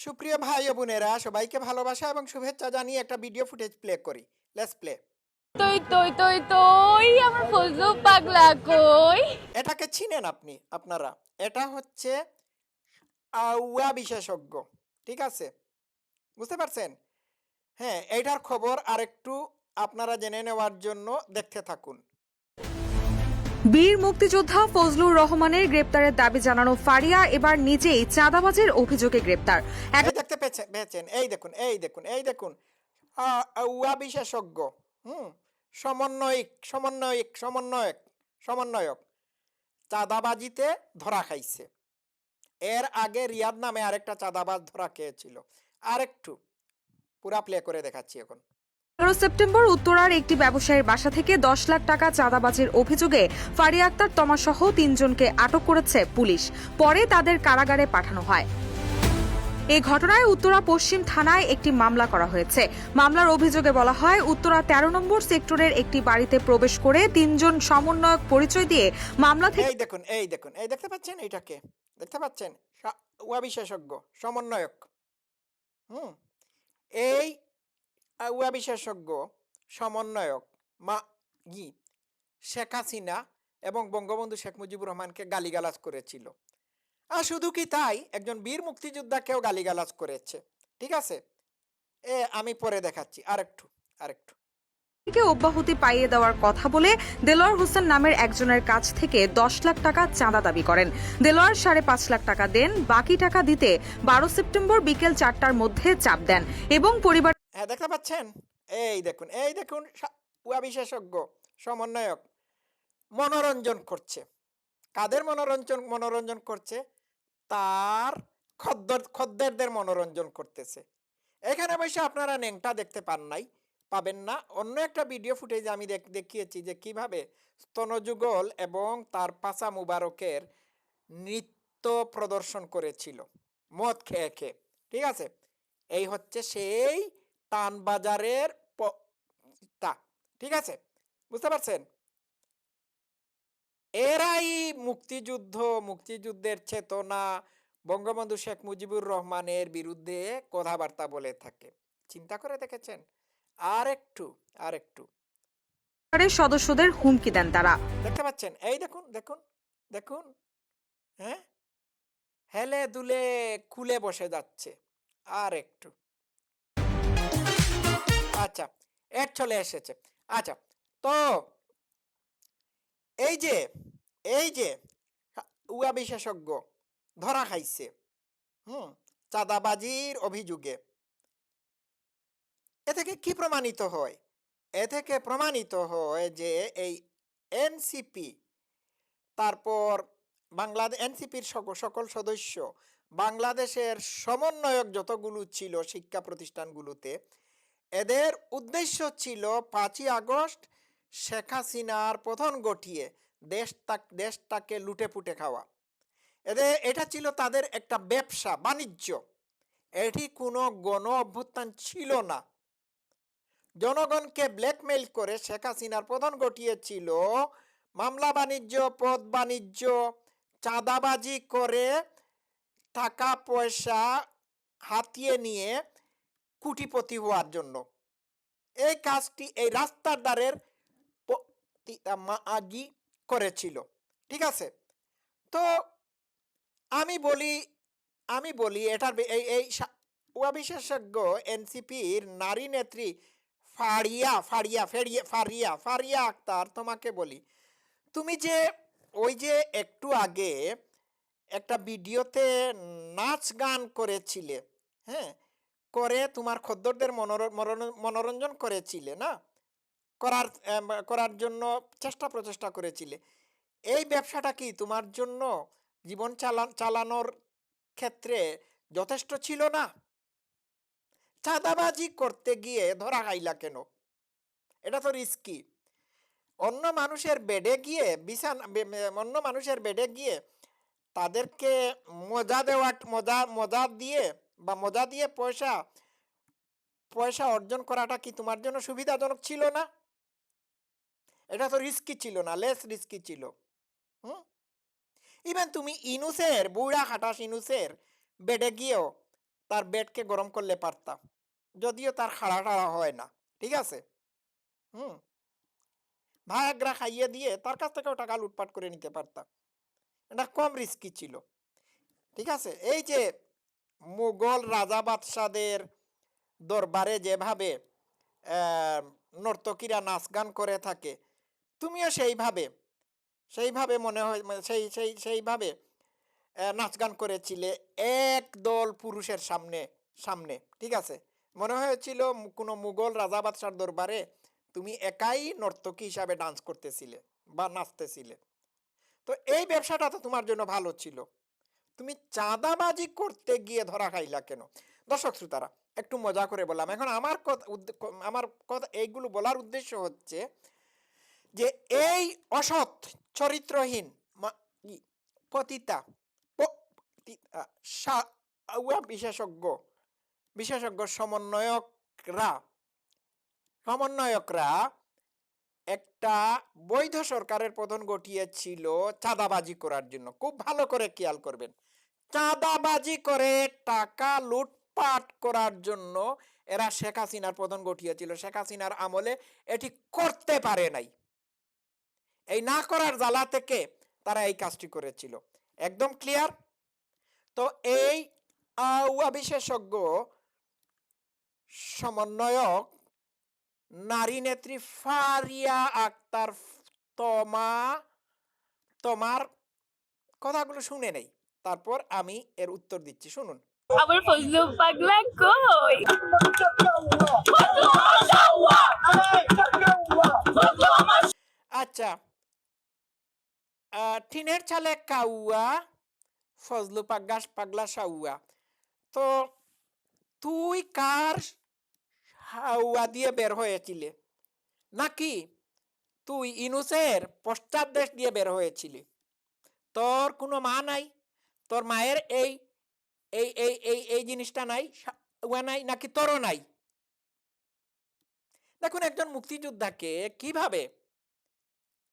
সুপ্রিয় ভাই ও বোনেরা সবাইকে ভালোবাসা এবং শুভেচ্ছা জানিয়ে একটা ভিডিও ফুটেজ প্লে করি। লেটস প্লে তই তই তই তই আমার ফজলু পাগলা কই? এটাকে চিনেন আপনি আপনারা। এটা হচ্ছে আউয়া বিশেষজ্ঞ ঠিক আছে? বুঝতে পারছেন? হ্যাঁ এইটার খবর আরেকটু আপনারা জেনে নেওয়ার জন্য দেখতে থাকুন। বীর মুক্তিযোদ্ধা ফজলুর রহমানের গ্রেপ্তারের দাবি জানানো ফারিয়া, এবার নিজেই চাঁদাবাজির অভিযোগে গ্রেপ্তার। দেখতে পেয়েছেন। এই দেখুন এই দেখুন এই দেখুন। আউয়া বিশেষজ্ঞ, হুম? সমন্বয়ক সমন্বয়ক সমন্বয়ক সমন্বয়ক। চাঁদাবাজিতে ধরা খাইছে। এর আগে রিয়াদ নামে আরেকটা চাঁদাবাজ ধরা খেয়েছিল। আরেকটু, পুরা প্লে করে দেখাচ্ছি এখন। এগারো সেপ্টেম্বর উত্তরার একটি ব্যবসায়ীর বাসা থেকে দশ লাখ টাকা চাঁদাবাজির অভিযোগে ফারিয়া আক্তার তমাসহ তিনজনকে আটক করেছে পুলিশ। পরে তাদের কারাগারে পাঠানো হয়। এই ঘটনায় উত্তরা পশ্চিম থানায় একটি মামলা করা হয়েছে। মামলার অভিযোগে বলা হয়, উত্তরা তেরো নম্বর সেক্টরের একটি বাড়িতে প্রবেশ করে তিনজন সমন্বয়ক পরিচয় দিয়ে মামলা থেকে এই দেখুন এই দেখুন, এই দেখতে পাচ্ছেন এটাকে? দেখতে পাচ্ছেন? সা- বিশেষজ্ঞ, সমন্বয়ক। হুম, এই আহ, উয়া বিশেষজ্ঞ সমন্বয়ক মা ই শেখ হাসিনা এবং বঙ্গবন্ধু শেখ মুজিবুর রহমানকে গালিগালাজ করেছিল। আর শুধু কি তাই? একজন বীর মুক্তিযোদ্ধাকেও গালিগালাজ করেছে। ঠিক আছে? এ আমি পরে দেখাচ্ছি। আরেকটু আরেকটু। থেকে অব্যাহতি পাইয়ে দেওয়ার কথা বলে দেলোয়ার হোসেন নামের একজনের কাছ থেকে দশ লাখ টাকা চাঁদা দাবি করেন। দেলোয়ার সাড়ে পাঁচ লাখ টাকা দেন বাকি টাকা দিতে বারো সেপ্টেম্বর বিকেল চারটার মধ্যে চাপ দেন এবং পরিবার হ্যাঁ দেখতে পাচ্ছেন? এই দেখুন এই দেখুন বিশেষজ্ঞ, সমন্বয়ক, মনোরঞ্জন করছে। কাদের মনোরঞ্জন মনোরঞ্জন করছে? তার খদ্দের, খদ্দেরদের মনোরঞ্জন করতেছে। এখানে বসে আপনারা নেংটা দেখতে পান নাই, পাবেন না। অন্য একটা ভিডিও ফুটেজ আমি দেখ- দেখিয়েছি যে কীভাবে স্তনযুগল এবং তার পাশা মুবারকের নৃত্য প্রদর্শন করেছিল, মদ খেয়ে খেয়ে। ঠিক আছে? এই হচ্ছে সেই টানবাজারের প- টা ঠিক আছে? বুঝতে পারছেন? এরাই মুক্তিযুদ্ধ মুক্তিযুদ্ধের চেতনা বঙ্গবন্ধু শেখ মুজিবুর রহমানের বিরুদ্ধে কথাবার্তা বলে থাকে। চিন্তা করে দেখেছেন? আর একটু আর একটু সদস্যদের হুমকি দেন তারা। দেখতে পাচ্ছেন? এই দেখুন দেখুন দেখুন। হ্যাঁ? হেলে দুলে খুলে বসে যাচ্ছে। আর একটু আচ্ছা এর চলে এসেছে। আচ্ছা তো এই যে এই যে উয়া বিশেষজ্ঞ ধরা খাইছে, হুম, চাঁদাবাজির অভিযোগে। এ থেকে কি প্রমাণিত হয়? এ থেকে প্রমাণিত হয় যে এই এনসিপি, তারপর বাংলাদেশ এনসিপির সকল সদস্য বাংলাদেশের সমন্বয়ক যতগুলো ছিল শিক্ষা প্রতিষ্ঠানগুলোতে এদের উদ্দেশ্য ছিল পাঁচই আগস্ট শেখ হাসিনার পতন ঘটিয়ে দেশ দেশটাকে লুটে পুটে খাওয়া। এদের এটা ছিল তাদের একটা ব্যবসা, বাণিজ্য। এটি কোনো গণ অভ্যুত্থান ছিল না। জনগণকে ব্ল্যাকমেইল করে শেখ হাসিনার পতন ঘটিয়েছিল মামলা বাণিজ্য, পদ বাণিজ্য, চাঁদাবাজি করে টাকা পয়সা হাতিয়ে নিয়ে কুটিপতি হওয়ার জন্য। এই কাজটি, এই রাস্তার দ্বারের আগি করেছিল। ঠিক আছে? তো আমি বলি আমি বলি এটার এই এই বিশেষজ্ঞ এনসিপির নারী নেত্রী ফারিয়া ফারিয়া, ফেরিয়া, ফারিয়া ফারিয়া আক্তার তোমাকে বলি, তুমি যে ওই যে একটু আগে একটা ভিডিওতে নাচ গান করেছিলে হ্যাঁ? করে তোমার খদ্দরদের মনোর- মনোর- মনোরঞ্জন করেছিলে, না? করার করার জন্য চেষ্টা প্রচেষ্টা করেছিলে। এই ব্যবসাটা কি তোমার জন্য জীবন চালা, চালানোর ক্ষেত্রে যথেষ্ট ছিল না? চাঁদাবাজি করতে গিয়ে ধরা খাইলা কেন? এটা তো রিস্কি। অন্য মানুষের বেডে গিয়ে বিছান অন্য মানুষের বেডে গিয়ে তাদেরকে মজা দেওয়া, মজা মজা দিয়ে বা মজা দিয়ে পয়সা পয়সা অর্জন করাটা কি তোমার জন্য সুবিধাজনক ছিল না? এটা তো রিস্কি ছিল না লেস রিস্কি ছিল। হুম? ইভেন তুমি ইনুসের, বুড়া খাটাস ইনুসের বেডে গিয়েও তার বেডকে গরম করলে পারতাম যদিও তার খাড়া টাড়া হয় না, ঠিক আছে? হুম? ভায়াগ্রা খাইয়ে দিয়ে তার কাছ থেকেও টাকা লুটপাট করে নিতে পারতাম এটা কম রিস্কি ছিল, ঠিক আছে? এই যে মুঘল রাজা বাদশাদের দরবারে যেভাবে নর্তকীরা নাচ গান করে থাকে, তুমিও সেইভাবে সেইভাবে মনে হয় মানে সেই সেই, সেইভাবে নাচ গান করেছিলে এক দল পুরুষের সামনে সামনে, ঠিক আছে? মনে হয়েছিল কোনো মুঘল রাজা বাদশার দরবারে তুমি একাই নর্তকী হিসাবে ডান্স করতেছিলে বা নাচতেছিলে। তো এই ব্যবসাটা তো তোমার জন্য ভালো ছিল। তুমি চাঁদাবাজি করতে গিয়ে ধরা খাইলা কেন? দর্শক শ্রোতারা, একটু মজা করে বললাম। এখন আমার কথা আমার কথা, এইগুলো বলার উদ্দেশ্য হচ্ছে যে এই অসৎ, চরিত্রহীন পতিতা বিশেষজ্ঞ বিশেষজ্ঞ সমন্বয়করা সমন্বয়করা একটা বৈধ সরকারের প্রধান ঘটিয়েছিল চাঁদাবাজি করার জন্য। খুব ভালো করে খেয়াল করবেন। চাঁদাবাজি করে টাকা লুটপাট করার জন্য এরা শেখ হাসিনার পতন ঘটিয়েছিল শেখ হাসিনার আমলে এটি করতে পারে নাই। এই না করার জ্বালা থেকে তারা এই কাজটি করেছিল। একদম ক্লিয়ার? তো এই আউয়া বিশেষজ্ঞ সমন্বয়ক নারী নেত্রী ফারিয়া আক্তার তোমা তোমার কথাগুলো শুনে নেই। তারপর আমি এর উত্তর দিচ্ছি শুনুন। ফজলু পাগলা কই? আচ্ছা আহ, টিনের চালে কাউয়া ফজলু পাগ্গাস পাগলা সাউয়া। তো তুই কার হাউয়া দিয়ে বের হয়েছিলে। নাকি তুই ইনুসের পশ্চাৎদেশ দিয়ে বের হয়েছিলি? তোর কোনো মা নাই? তোর মায়ের এই এই এই এই এই জিনিসটা নাই? সাউয়া নাই? নাকি তোরও নাই? দেখুন, একজন মুক্তিযোদ্ধাকে কীভাবে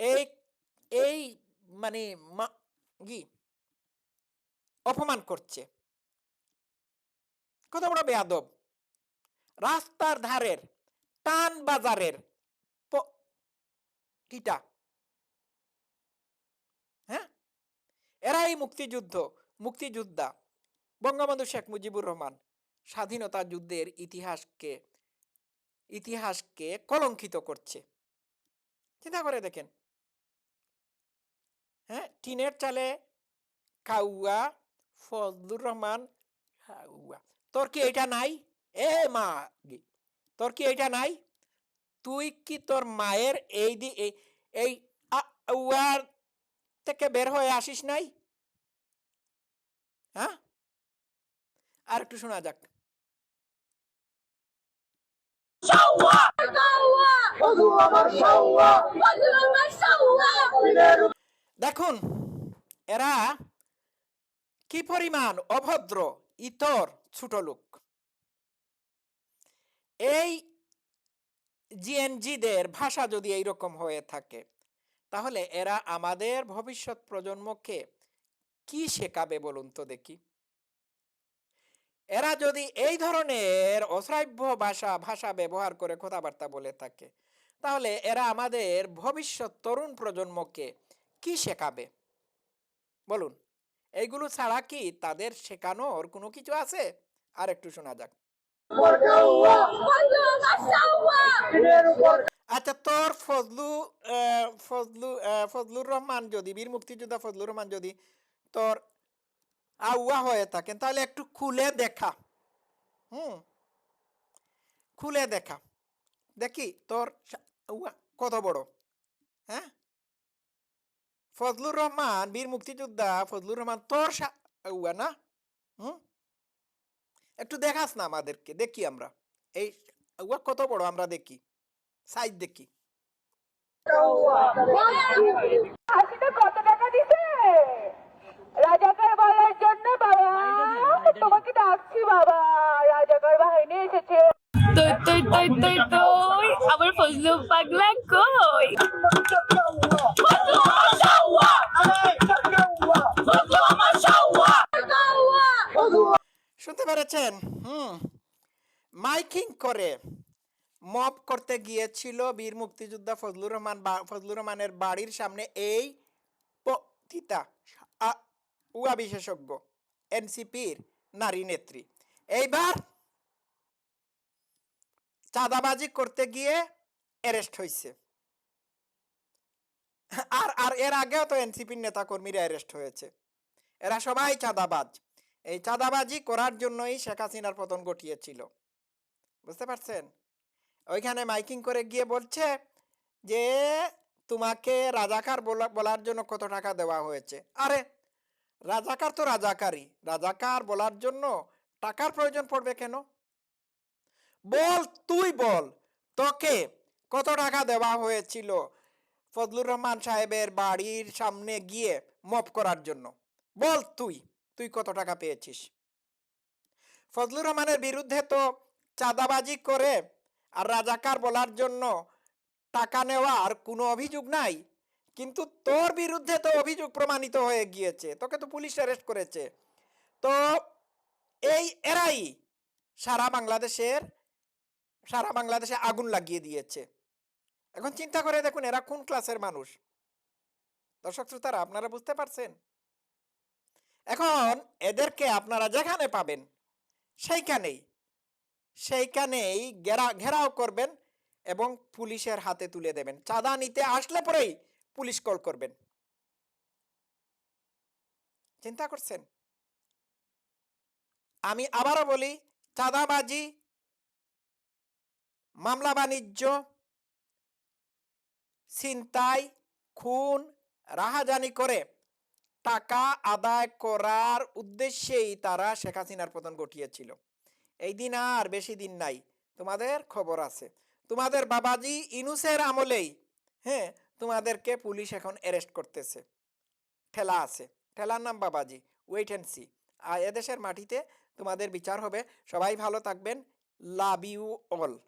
এই এই মানে কি অপমান করছে? কত বড় বেয়াদব। রাস্তার ধারের, টান বাজারের কিটা? হ্যাঁ? এরাই মুক্তিযুদ্ধ, মুক্তিযোদ্ধা। বঙ্গবন্ধু শেখ মুজিবুর রহমান স্বাধীনতা যুদ্ধের ইতিহাসকে ইতিহাসকে কলঙ্কিত করছে। চিন্তা করে দেখেন। হ্যাঁ? টিনের চালে কাউয়া, ফজলুর রহমান তোর কি এটা নাই? এ মা তোর কি এইটা নাই? তুই কি তোর মায়ের এই দি এই- আউয়ার থেকে বের হয়ে আসিস নাই? হ্যাঁ? আর একটু শোনা যাক। দেখুন, এরা কি পরিমাণ অভদ্র, ইতর ছোট লোক এই জিএনজিদের ভাষা যদি এইরকম হয়ে থাকে, তাহলে এরা আমাদের ভবিষ্যৎ প্রজন্মকে কি শেখাবে বলুন তো দেখি? এরা যদি এই ধরনের অশ্রাব্য ভাষা ভাষা ব্যবহার করে কথাবার্তা বলে থাকে, তাহলে এরা আমাদের ভবিষ্যৎ তরুণ প্রজন্মকে কি শেখাবে? বলুন, এইগুলো ছাড়া কি তাদের শেখানোর কোনো কিছু আছে? আর একটু শোনা যাক। আচ্ছা তোর ফজলু ফজলু ফজলুর রহমান যদি, বীর মুক্তিযোদ্ধা ফজলুর রহমান যদি তোর আউয়া হয়ে থাকেন, তাহলে একটু খুলে দেখা। হুম, খুলে দেখা। দেখি তোর আউয়া, কত বড়? হ্যাঁ? ফজলুর রহমান, বীর মুক্তিযোদ্ধা ফজলুর রহমান, তোর আউয়া না? হুম? একটু দেখাস না আমাদেরকে দেখি আমরা। এই কত বড় আমরা দেখি সাইজ দেখি। কত টাকা দিতে রাজাকার বলার জন্য বাবা তোমাকে ডাকছি বাবা রাজাকার বাহিনী এসেছে তুই তুই তুই তুই তুই আমার ফজলু পাগলা কই শুনতে পেরেছেন হুম মাইকিং করে মপ করতে গিয়েছিল বীর মুক্তিযোদ্ধা ফজলুর রহমান ফজলুর রহমানের বাড়ির সামনে এই পতিতা উয়া বিশেষজ্ঞ, এনসিপির নারী নেত্রী। এইবার চাঁদাবাজি করতে গিয়ে অ্যারেস্ট হয়েছে আর আর এর আগেও তো এনসিপির নেতাকর্মীরা অ্যারেস্ট হয়েছে। এরা সবাই চাঁদাবাজ। এই চাঁদাবাজি করার জন্যই শেখ হাসিনার পতন ঘটিয়েছিল। বুঝতে পারছেন? ওইখানে মাইকিং করে গিয়ে বলছে যে, তোমাকে রাজাকার বলা- বলার জন্য কত টাকা দেওয়া হয়েছে? আরে, রাজাকার তো রাজাকারই। রাজাকার বলার জন্য টাকার প্রয়োজন পড়বে কেন? বল, তুই বল, তোকে কত টাকা দেওয়া হয়েছিল ফজলুর রহমান সাহেবের বাড়ির সামনে গিয়ে মপ করার জন্য? বল, তুই তুই কত টাকা পেয়েছিস? ফজলুর রহমানের বিরুদ্ধে তো চাঁদাবাজি করে আর রাজাকার বলার জন্য টাকা নেওয়ার কোনো অভিযোগ নাই। কিন্তু তোর বিরুদ্ধে তো অভিযোগ প্রমাণিত হয়ে গিয়েছে। তোকে তো পুলিশ অ্যারেস্ট করেছে। তো এই এরাই সারা বাংলাদেশের, সারা বাংলাদেশে আগুন লাগিয়ে দিয়েছে। এখন চিন্তা করে দেখুন, এরা কোন ক্লাসের মানুষ? দর্শক শ্রোতারা, আপনারা বুঝতে পারছেন? এখন এদেরকে আপনারা যেখানে পাবেন, সেইখানেই সেইখানেই ঘেরা, ঘেরাও করবেন এবং পুলিশের হাতে তুলে দেবেন। চাঁদা নিতে আসলে পরেই পুলিশ কল করবেন। চিন্তা করছেন? আমি আবারও বলি, চাঁদাবাজি, মামলা বাণিজ্য, ছিনতাই, খুন, রাহাজানি করে টাকা আদায় করার উদ্দেশ্যেই তারা শেখ হাসিনার পতন ঘটিয়েছিল। এই দিন আর বেশি দিন নাই। তোমাদের খবর আছে। তোমাদের বাবাজি ইনুসের আমলেই হ্যাঁ? তোমাদেরকে পুলিশ এখন অ্যারেস্ট করতেছে। ঠেলা আছে। ঠেলার নাম বাবাজি। ওয়েট অ্যান্ড সি আর এদেশের মাটিতে তোমাদের বিচার হবে। সবাই ভালো থাকবেন। Love you all